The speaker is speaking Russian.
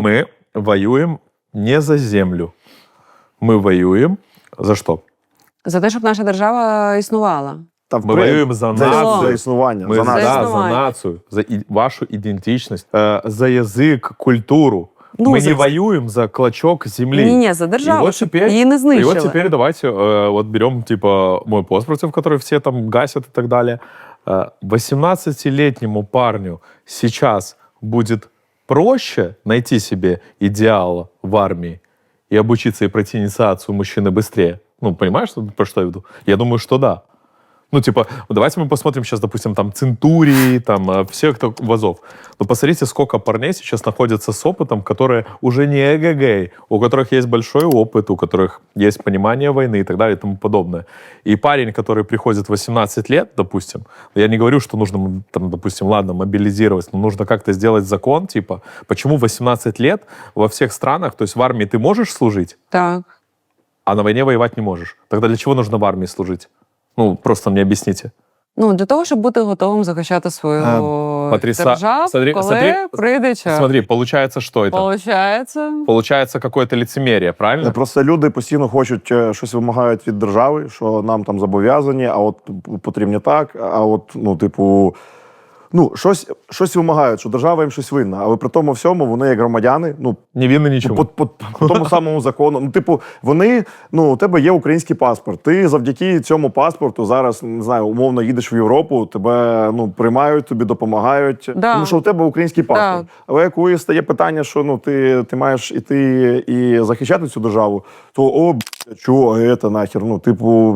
Мы воюем не за землю. Мы воюем за что? За те, щоб наша держава існувала. Та Ми впри- воюємо за за, націю. за існування. Мы за за, націю. націю. да, за Існування. нацию, за і- вашу ідентичність, е, за язик, культуру. Ну, Мы за- не воюем за клочок земли. Ні, ні, за державу, И вот щоб теперь- її не И знищили. вот теперь давайте э, вот берем типа мой пост, против который все там гасят и так далее. Э, 18-летнему парню сейчас будет проще найти себе идеал в армии и обучиться и пройти инициацию мужчины быстрее. Ну, понимаешь, что- про что я веду? Я думаю, что да. Ну, типа, давайте мы посмотрим сейчас, допустим, там Центурии, там э, всех кто в Азов. Но посмотрите, сколько парней сейчас находятся с опытом, которые уже не эгэгэй, у которых есть большой опыт, у которых есть понимание войны и так далее и тому подобное. И парень, который приходит в 18 лет, допустим, я не говорю, что нужно, там, допустим, ладно, мобилизировать, но нужно как-то сделать закон, типа, почему 18 лет во всех странах, то есть в армии ты можешь служить, Так. а на войне воевать не можешь. Тогда для чего нужно в армии служить? Ну, просто мне объясните. Ну, для того, щоб бути готовим захищати свою Патриса державу, смотри- коли смотри- прийде час. Смотри, получается, что это? Получається. Получается какое-то лицемерие, правильно? Не, Просто люди постійно хочуть е, щось вимагають від держави, що нам там зобов'язані, а от потрібні так, а от, ну, типу, ну, щось, щось вимагають, що держава їм щось винна. Але при тому всьому вони, як громадяни, ну, Не видно ничего. по, по, по тому самому закону. Ну, типу, вони, ну, у тебе є український паспорт. Ти завдяки цьому паспорту зараз не знаю, умовно їдеш в Європу, тебе ну приймають, тобі допомагають. Да. Тому що у тебе український паспорт. Але коли стає питання, що ну ти, ти маєш іти і захищати цю державу, то о, б**, чого це нахер? Ну, типу,